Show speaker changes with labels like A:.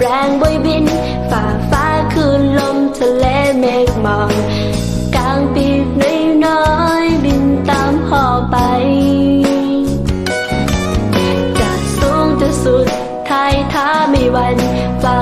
A: แรงบ่อยบิน ฝ่าฟ้าคืนลมทะเลเมฆหมอกกลางปีกน้อยน้อยบินตามพ่อไปจากสูงจะสุดไทยท้าไม่วันฝ่า